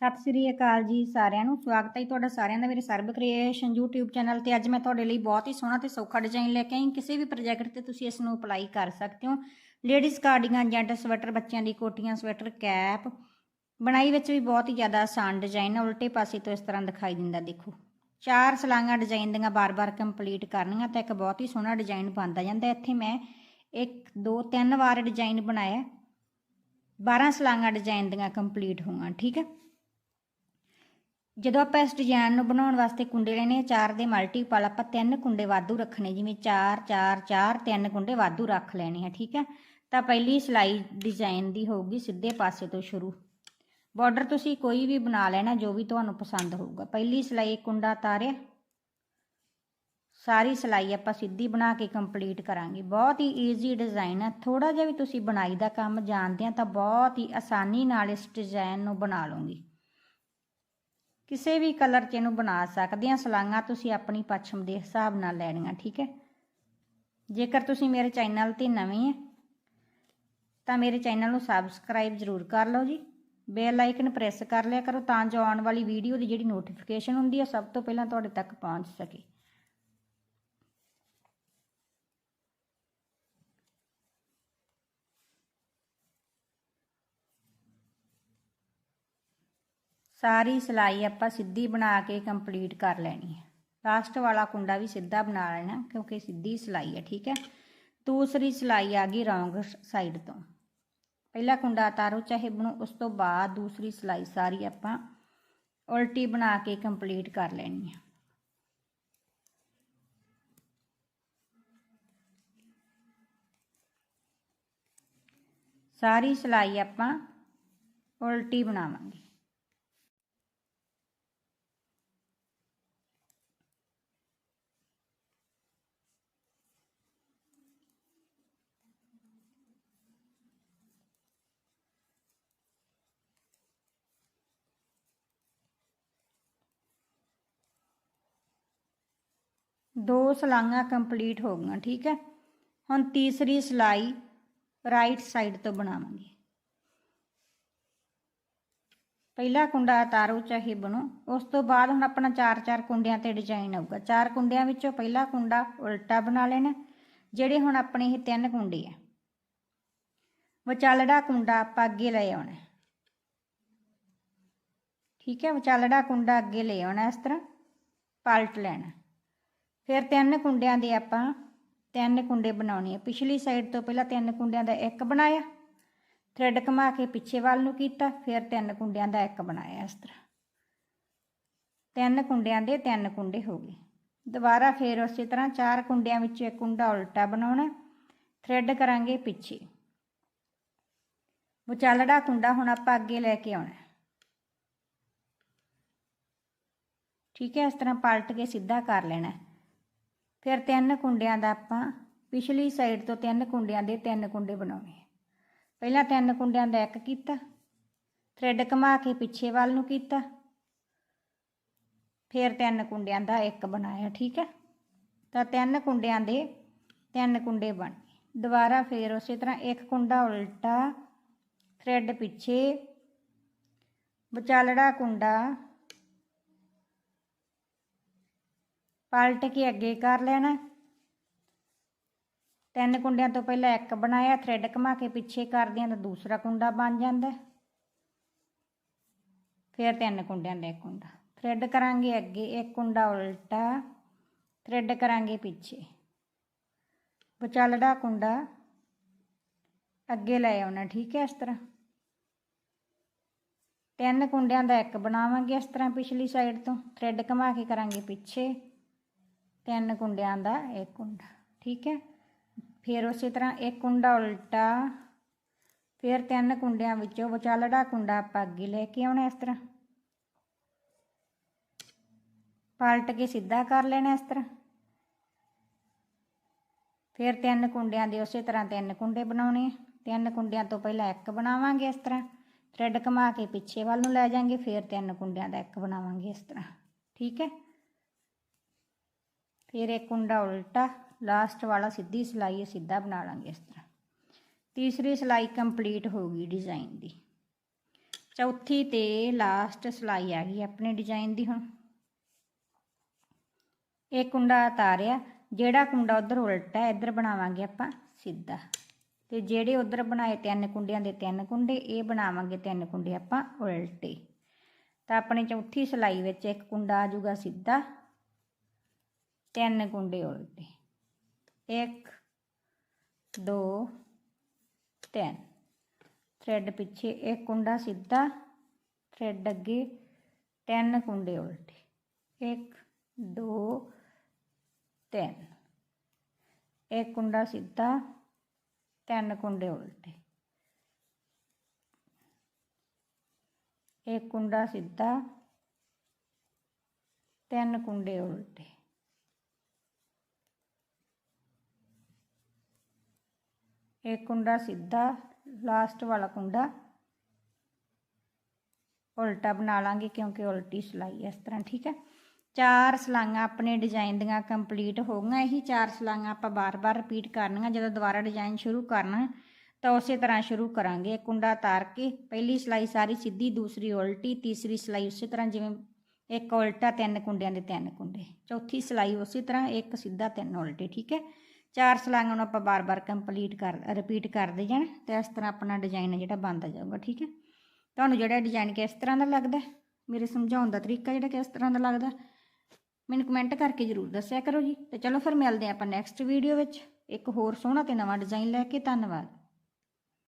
ਸਤਿ ਸ੍ਰੀ ਅਕਾਲ ਜੀ ਸਾਰਿਆਂ ਨੂੰ। ਸਵਾਗਤ ਹੈ ਤੁਹਾਡਾ ਸਾਰਿਆਂ ਦਾ ਮੇਰੇ ਸਰਬ ਕ੍ਰੀਏਸ਼ਨ YouTube ਚੈਨਲ ਤੇ। ਅੱਜ ਮੈਂ ਤੁਹਾਡੇ ਲਈ ਬਹੁਤ ਹੀ ਸੋਹਣਾ ਤੇ ਸੌਖਾ ਡਿਜ਼ਾਈਨ ਲੈ ਕੇ ਆਈ। ਕਿਸੇ ਵੀ ਪ੍ਰੋਜੈਕਟ ਤੇ ਤੁਸੀਂ ਇਸ ਨੂੰ ਅਪਲਾਈ ਕਰ ਸਕਦੇ ਹੋ। ਲੇਡੀਜ਼ ਕਾਰਡੀਗਨ ਜੈਂਟ ਸਵੈਟਰ ਬੱਚਿਆਂ ਦੀ ਕੋਟੀਆਂ ਸਵੈਟਰ ਕੈਪ ਬਣਾਈ ਵਿੱਚ ਵੀ ਬਹੁਤ ਹੀ ਜ਼ਿਆਦਾ ਆਸਾਨ ਡਿਜ਼ਾਈਨ ਹੈ। ਉਲਟੇ ਪਾਸੇ ਤੋਂ ਇਸ ਤਰ੍ਹਾਂ ਦਿਖਾਈ ਦਿੰਦਾ, ਦੇਖੋ। ਚਾਰ ਸਲਾਂਗਾ ਡਿਜ਼ਾਈਨ ਦੀਆਂ ਬਾਰ-ਬਾਰ ਕੰਪਲੀਟ ਕਰਨੀਆਂ ਤਾਂ ਇੱਕ ਬਹੁਤ ਹੀ ਸੋਹਣਾ ਡਿਜ਼ਾਈਨ ਬਣਦਾ ਜਾਂਦਾ। ਇੱਥੇ ਮੈਂ ਇੱਕ, ਦੋ, ਤਿੰਨ ਵਾਰ ਡਿਜ਼ਾਈਨ ਬਣਾਇਆ। 12 ਸਲਾਂਗਾ ਡਿਜ਼ਾਈਨ ਦੀਆਂ ਕੰਪਲੀਟ ਹੋਈਆਂ, ਠੀਕ ਹੈ? ਜਦੋਂ ਆਪਾਂ ਇਸ ਡਿਜ਼ਾਈਨ ਨੂੰ ਬਣਾਉਣ ਵਾਸਤੇ ਕੁੰਡੇ ਲੈਣੇ ਆ, ਚਾਰ ਦੇ ਮਲਟੀਪਲ ਆਪਾਂ ਤਿੰਨ ਕੁੰਡੇ ਵਾਧੂ ਰੱਖਣੇ, ਜਿਵੇਂ 4 4 4 ਤਿੰਨ ਕੁੰਡੇ ਵਾਧੂ ਰੱਖ ਲੈਣੇ ਆ, ਠੀਕ ਹੈ? ਤਾਂ ਪਹਿਲੀ ਸਿਲਾਈ ਡਿਜ਼ਾਈਨ ਦੀ ਹੋਊਗੀ ਸਿੱਧੇ ਪਾਸੇ ਤੋਂ ਸ਼ੁਰੂ। ਬਾਰਡਰ ਤੁਸੀਂ ਕੋਈ ਵੀ ਬਣਾ ਲੈਣਾ, ਜੋ ਵੀ ਤੁਹਾਨੂੰ ਪਸੰਦ ਹੋਊਗਾ। ਪਹਿਲੀ ਸਿਲਾਈ ਕੁੰਡਾ ਤਾਰਿਆ। ਸਾਰੀ ਸਿਲਾਈ ਆਪਾਂ ਸਿੱਧੀ ਬਣਾ ਕੇ ਕੰਪਲੀਟ ਕਰਾਂਗੇ। ਬਹੁਤ ਹੀ ਈਜ਼ੀ ਡਿਜ਼ਾਈਨ ਹੈ ਥੋੜਾ ਜਿਹਾ ਵੀ ਤੁਸੀਂ ਬਣਾਈ ਦਾ ਕੰਮ ਜਾਣਦੇ ਆ, ਤਾਂ ਬਹੁਤ ਹੀ ਆਸਾਨੀ ਨਾਲ ਇਸ ਡਿਜ਼ਾਈਨ ਨੂੰ ਬਣਾ ਲਓਗੇ। ਕਿਸੇ ਵੀ ਕਲਰ 'ਚ ਇਹਨੂੰ ਬਣਾ ਸਕਦੇ ਆ ਸਲਾਂਗਾ ਤੁਸੀਂ ਆਪਣੀ ਪਛਮ ਦੇ ਹਿਸਾਬ ਨਾਲ ਲੈਣੀਆਂ, ਠੀਕ ਹੈ? ਜੇਕਰ ਤੁਸੀਂ ਮੇਰੇ ਚੈਨਲ ਤੇ ਨਵੇਂ ਹੈ, ਤਾਂ ਮੇਰੇ ਚੈਨਲ ਨੂੰ ਸਬਸਕ੍ਰਾਈਬ ਜ਼ਰੂਰ ਕਰ ਲਓ ਜੀ। ਬੈਲ ਆਈਕਨ ਪ੍ਰੈਸ ਕਰ ਲਿਆ ਕਰੋ ਤਾਂ ਜੋ ਆਉਣ ਵਾਲੀ ਵੀਡੀਓ ਦੀ ਜਿਹੜੀ ਨੋਟੀਫਿਕੇਸ਼ਨ ਹੁੰਦੀ ਹੈ, ਸਭ ਤੋਂ ਪਹਿਲਾਂ ਤੁਹਾਡੇ ਤੱਕ ਪਹੁੰਚ ਸਕੇ। ਸਾਰੀ ਸਲਾਈ ਆਪਾਂ ਸਿੱਧੀ ਬਣਾ ਕੇ ਕੰਪਲੀਟ ਕਰ ਲੈਣੀ ਹੈ। ਲਾਸਟ ਵਾਲਾ ਕੁੰਡਾ ਵੀ ਸਿੱਧਾ ਬਣਾ ਲੈਣਾ, ਕਿਉਂਕਿ ਸਿੱਧੀ ਸਲਾਈ ਹੈ, ਠੀਕ ਹੈ? ਦੂਸਰੀ ਸਲਾਈ ਆ ਗਈ ਰੌਂਗ ਸਾਈਡ ਤੋਂ। ਪਹਿਲਾ ਕੁੰਡਾ ਤਾਰੋ ਚਾਹੇ ਬਣੋ, ਉਸ ਤੋਂ ਬਾਅਦ ਦੂਸਰੀ ਸਲਾਈ ਸਾਰੀ ਆਪਾਂ ਉਲਟੀ ਬਣਾ ਕੇ ਕੰਪਲੀਟ ਕਰ ਲੈਣੀ ਹੈ। ਸਾਰੀ ਸਲਾਈ ਆਪਾਂ ਉਲਟੀ ਬਣਾਵਾਂਗੇ। ਦੋ ਸਲਾਈਆਂ ਕੰਪਲੀਟ ਹੋ ਗਈਆਂ, ਠੀਕ ਹੈ? ਹੁਣ ਤੀਸਰੀ ਸਲਾਈ ਰਾਈਟ ਸਾਈਡ ਤੋਂ ਬਣਾਵਾਂਗੇ। ਪਹਿਲਾ ਕੁੰਡਾ ਤਾਰੋ ਚਾਹੇ ਬਣੋ, ਉਸ ਤੋਂ ਬਾਅਦ ਹੁਣ ਆਪਣਾ ਚਾਰ ਚਾਰ ਕੁੰਡਿਆਂ ਤੇ ਡਿਜ਼ਾਈਨ ਆਊਗਾ। ਚਾਰ ਕੁੰਡਿਆਂ ਵਿੱਚੋਂ ਪਹਿਲਾ ਕੁੰਡਾ ਉਲਟਾ ਬਣਾ ਲੈਣਾ, ਜਿਹੜੇ ਹੁਣ ਆਪਣੇ ਇਹ ਤਿੰਨ ਕੁੰਡੇ ਆ। ਵਿਚਾਲੜਾ ਕੁੰਡਾ ਆਪਾਂ ਅੱਗੇ ਲੈ ਆਉਣਾ। ਠੀਕ ਹੈ? ਵਿਚਾਲੜਾ ਕੁੰਡਾ ਅੱਗੇ ਲੈ ਆਉਣਾ ਇਸ ਤਰ੍ਹਾਂ, ਪਲਟ ਲੈਣਾ। ਫਿਰ ਤਿੰਨ ਕੁੰਡਿਆਂ ਦੇ ਆਪਾਂ ਤਿੰਨ ਕੁੰਡੇ ਬਣਾਉਣੇ ਆ। ਪਿਛਲੀ ਸਾਈਡ ਤੋਂ ਪਹਿਲਾਂ ਤਿੰਨ ਕੁੰਡਿਆਂ ਦਾ ਇੱਕ ਬਣਾਇਆ ਥ੍ਰੈਡ ਘੁਮਾ ਕੇ ਪਿੱਛੇ ਵੱਲ ਨੂੰ ਕੀਤਾ, ਫਿਰ ਤਿੰਨ ਕੁੰਡਿਆਂ ਦਾ ਇੱਕ ਬਣਾਇਆ ਇਸ ਤਰ੍ਹਾਂ। ਤਿੰਨ ਕੁੰਡਿਆਂ ਦੇ ਤਿੰਨ ਕੁੰਡੇ ਹੋ ਗਏ। ਦੁਬਾਰਾ ਫਿਰ ਉਸੇ ਤਰ੍ਹਾਂ ਚਾਰ ਕੁੰਡਿਆਂ ਵਿੱਚ ਇੱਕ ਕੁੰਡਾ ਉਲਟਾ ਬਣਾਉਣਾ ਥ੍ਰੈਡ ਕਰਾਂਗੇ ਪਿੱਛੇ। ਵਿਚਾਲੜਾ ਕੁੰਡਾ ਹੁਣ ਆਪਾਂ ਅੱਗੇ ਲੈ ਕੇ ਆਉਣਾ। ਠੀਕ ਹੈ, ਇਸ ਤਰ੍ਹਾਂ ਪਲਟ ਕੇ ਸਿੱਧਾ ਕਰ ਲੈਣਾ। ਫਿਰ ਤਿੰਨ ਕੁੰਡਿਆਂ ਦਾ ਆਪਾਂ ਪਿਛਲੀ ਸਾਈਡ ਤੋਂ ਤਿੰਨ ਕੁੰਡਿਆਂ ਦੇ ਤਿੰਨ ਕੁੰਡੇ ਬਣਾਉਣੇ ਪਹਿਲਾਂ ਤਿੰਨ ਕੁੰਡਿਆਂ ਦਾ ਇੱਕ ਕੀਤਾ ਥ੍ਰੈਡ ਘੁਮਾ ਕੇ ਪਿੱਛੇ ਵੱਲ ਨੂੰ ਕੀਤਾ, ਫਿਰ ਤਿੰਨ ਕੁੰਡਿਆਂ ਦਾ ਇੱਕ ਬਣਾਇਆ, ਠੀਕ ਹੈ? ਤਾਂ ਤਿੰਨ ਕੁੰਡਿਆਂ ਦੇ ਤਿੰਨ ਕੁੰਡੇ ਬਣ ਗਏ। ਦੁਬਾਰਾ ਫਿਰ ਉਸੇ ਤਰ੍ਹਾਂ ਇੱਕ ਕੁੰਡਾ ਉਲਟਾ ਥ੍ਰੈਡ ਪਿੱਛੇ, ਵਿਚਾਲੜਾ ਕੁੰਡਾ ਪਲਟ ਕੇ ਅੱਗੇ ਕਰ ਲੈਣਾ। ਤਿੰਨ ਕੁੰਡਿਆਂ ਤੋਂ ਪਹਿਲਾਂ ਇੱਕ ਬਣਾਇਆ ਥ੍ਰੈਡ ਘੁਮਾ ਕੇ ਪਿੱਛੇ ਕਰਦਿਆਂ ਤਾਂ ਦੂਸਰਾ ਕੁੰਡਾ ਬਣ ਜਾਂਦਾ। ਫਿਰ ਤਿੰਨ ਕੁੰਡਿਆਂ ਦਾ ਇੱਕ ਕੁੰਡਾ। ਥ੍ਰੈਡ ਕਰਾਂਗੇ ਅੱਗੇ, ਇੱਕ ਕੁੰਡਾ ਉਲਟਾ ਥ੍ਰੈਡ ਕਰਾਂਗੇ ਪਿੱਛੇ। ਵਿਚਾਲੜਾ ਕੁੰਡਾ ਅੱਗੇ ਲੈ ਆਉਣਾ, ਠੀਕ ਹੈ ਇਸ ਤਰ੍ਹਾਂ। ਤਿੰਨ ਕੁੰਡਿਆਂ ਦਾ ਇੱਕ ਬਣਾਵਾਂਗੇ ਇਸ ਤਰ੍ਹਾਂ ਪਿਛਲੀ ਸਾਈਡ ਤੋਂ। ਥ੍ਰੈਡ ਘੁਮਾ ਕੇ ਕਰਾਂਗੇ ਪਿੱਛੇ। ਤਿੰਨ ਕੁੰਡਿਆਂ ਦਾ ਇੱਕ ਕੁੰਡਾ, ਠੀਕ ਹੈ? ਫਿਰ ਉਸੇ ਤਰ੍ਹਾਂ ਇੱਕ ਕੁੰਡਾ ਉਲਟਾ, ਫਿਰ ਤਿੰਨ ਕੁੰਡਿਆਂ ਵਿੱਚੋਂ ਵਿਚਾਲੜਾ ਕੁੰਡਾ ਆਪਾਂ ਅੱਗੇ ਲੈ ਕੇ ਆਉਣਾ ਇਸ ਤਰ੍ਹਾਂ। ਪਲਟ ਕੇ ਸਿੱਧਾ ਕਰ ਲੈਣਾ ਇਸ ਤਰ੍ਹਾਂ। ਫਿਰ ਤਿੰਨ ਕੁੰਡਿਆਂ ਦੇ ਉਸੇ ਤਰ੍ਹਾਂ ਤਿੰਨ ਕੁੰਡੇ ਬਣਾਉਣੇ ਤਿੰਨ ਕੁੰਡਿਆਂ ਤੋਂ ਪਹਿਲਾਂ ਇੱਕ ਬਣਾਵਾਂਗੇ ਇਸ ਤਰ੍ਹਾਂ। ਥ੍ਰੈਡ ਘੁਮਾ ਕੇ ਪਿੱਛੇ ਵੱਲ ਨੂੰ ਲੈ ਜਾਾਂਗੇ, ਫਿਰ ਤਿੰਨ ਕੁੰਡਿਆਂ ਦਾ ਇੱਕ ਬਣਾਵਾਂਗੇ ਇਸ ਤਰ੍ਹਾਂ। ਠੀਕ ਹੈ? ਫਿਰ ਇੱਕ ਕੁੰਡਾ ਉਲਟਾ ਲਾਸਟ ਵਾਲਾ ਸਿੱਧੀ ਸਿਲਾਈ ਸਿੱਧਾ ਬਣਾ ਲਾਂਗੇ ਇਸ ਤਰ੍ਹਾਂ। ਤੀਸਰੀ ਸਿਲਾਈ ਕੰਪਲੀਟ ਹੋ ਗਈ ਡਿਜ਼ਾਈਨ ਦੀ। ਚੌਥੀ ਤੇ ਲਾਸਟ ਸਿਲਾਈ ਆ ਗਈ ਆਪਣੇ ਡਿਜ਼ਾਈਨ ਦੀ ਹੁਣ। ਇਹ ਕੁੰਡਾ ਤਾਰਿਆ ਜਿਹੜਾ ਕੁੰਡਾ ਉਧਰ ਉਲਟਾ, ਇੱਧਰ ਬਣਾਵਾਂਗੇ ਆਪਾਂ ਸਿੱਧਾ। ਤੇ ਜਿਹੜੇ ਉਧਰ ਬਣਾਏ ਤਿੰਨ ਕੁੰਡਿਆਂ ਦੇ ਤਿੰਨ ਕੁੰਡੇ, ਇਹ ਬਣਾਵਾਂਗੇ ਤਿੰਨ ਕੁੰਡੇ ਆਪਾਂ ਉਲਟੇ। ਤਾਂ ਆਪਣੀ ਚੌਥੀ ਸਿਲਾਈ ਵਿੱਚ ਇੱਕ ਕੁੰਡਾ ਆ ਜਾਊਗਾ ਸਿੱਧਾ ਤਿੰਨ ਕੁੰਡੇ ਉਲਟੇ। 1 2 3 ਥ੍ਰੈਡ ਪਿੱਛੇ ਇੱਕ ਕੁੰਡਾ ਸਿੱਧਾ, ਥ੍ਰੈਡ ਅੱਗੇ ਤਿੰਨ ਕੁੰਡੇ ਉਲਟੇ। 1 2 3 ਇੱਕ ਕੁੰਡਾ ਸਿੱਧਾ, ਤਿੰਨ ਕੁੰਡੇ ਉਲਟੇ। ਇੱਕ ਕੁੰਡਾ ਸਿੱਧਾ, ਤਿੰਨ ਕੁੰਡੇ ਉਲਟੇ। ਇੱਕ ਕੁੰਡਾ ਸਿੱਧਾ ਲਾਸਟ ਵਾਲਾ ਕੁੰਡਾ। ਉਲਟਾ ਬਣਾ ਲਾਂਗੇ ਕਿਉਂਕਿ ਉਲਟੀ ਸਿਲਾਈ ਇਸ ਤਰ੍ਹਾਂ, ਠੀਕ ਹੈ? ਚਾਰ ਸਲਾਈਆਂ ਆਪਣੇ ਡਿਜ਼ਾਈਨ ਦੀਆਂ ਕੰਪਲੀਟ ਹੋ ਗਈਆਂ। ਇਹੀ ਚਾਰ ਸਲਾਈਆਂ ਆਪਾਂ ਬਾਰ-ਬਾਰ ਰਿਪੀਟ ਕਰਨੀਆਂ। ਜਦੋਂ ਦੁਬਾਰਾ ਡਿਜ਼ਾਈਨ ਸ਼ੁਰੂ ਕਰਨਾ, ਤਾਂ ਉਸੇ ਤਰ੍ਹਾਂ ਸ਼ੁਰੂ ਕਰਾਂਗੇ। ਇੱਕ ਕੁੰਡਾ ਤਾਰ ਕੇ ਪਹਿਲੀ ਸਲਾਈ ਸਾਰੀ ਸਿੱਧੀ, ਦੂਸਰੀ ਉਲਟੀ, ਤੀਸਰੀ ਸਲਾਈ ਉਸੇ ਤਰ੍ਹਾਂ ਜਿਵੇਂ ਇੱਕ ਉਲਟਾ ਤਿੰਨ ਕੁੰਡਿਆਂ ਦੇ ਤਿੰਨ ਕੁੰਡੇ। ਚੌਥੀ ਸਲਾਈ ਉਸੇ ਤਰ੍ਹਾਂ, ਇੱਕ ਸਿੱਧਾ ਤਿੰਨ ਉਲਟੇ, ਠੀਕ ਹੈ? ਚਾਰ ਸਲਾਈਆਂ ਨੂੰ ਆਪਾਂ ਬਾਰ-ਬਾਰ ਕੰਪਲੀਟ ਕਰ ਰਿਪੀਟ ਕਰਦੇ ਜਾਣਾ ਤੇ ਇਸ ਤਰ੍ਹਾਂ ਆਪਣਾ ਡਿਜ਼ਾਈਨ ਜਿਹੜਾ ਬਣਦਾ ਜਾਊਗਾ, ਠੀਕ ਹੈ? ਤੁਹਾਨੂੰ ਜਿਹੜਾ ਡਿਜ਼ਾਈਨ ਕਿਸ ਤਰ੍ਹਾਂ ਦਾ ਲੱਗਦਾ ਮੇਰੇ ਸਮਝਾਉਣ ਦਾ ਤਰੀਕਾ ਜਿਹੜਾ ਕਿਸ ਤਰ੍ਹਾਂ ਦਾ ਲੱਗਦਾ ਮੈਨੂੰ ਕਮੈਂਟ ਕਰਕੇ ਜਰੂਰ ਦੱਸਿਆ ਕਰੋ ਜੀ। ਤੇ ਚਲੋ ਫਿਰ ਮਿਲਦੇ ਹਾਂ ਆਪਾਂ ਨੈਕਸਟ ਵੀਡੀਓ ਵਿੱਚ। ਇੱਕ ਹੋਰ ਸੋਹਣਾ ਤੇ ਨਵਾਂ ਡਿਜ਼ਾਈਨ ਲੈ ਕੇ, ਧੰਨਵਾਦ।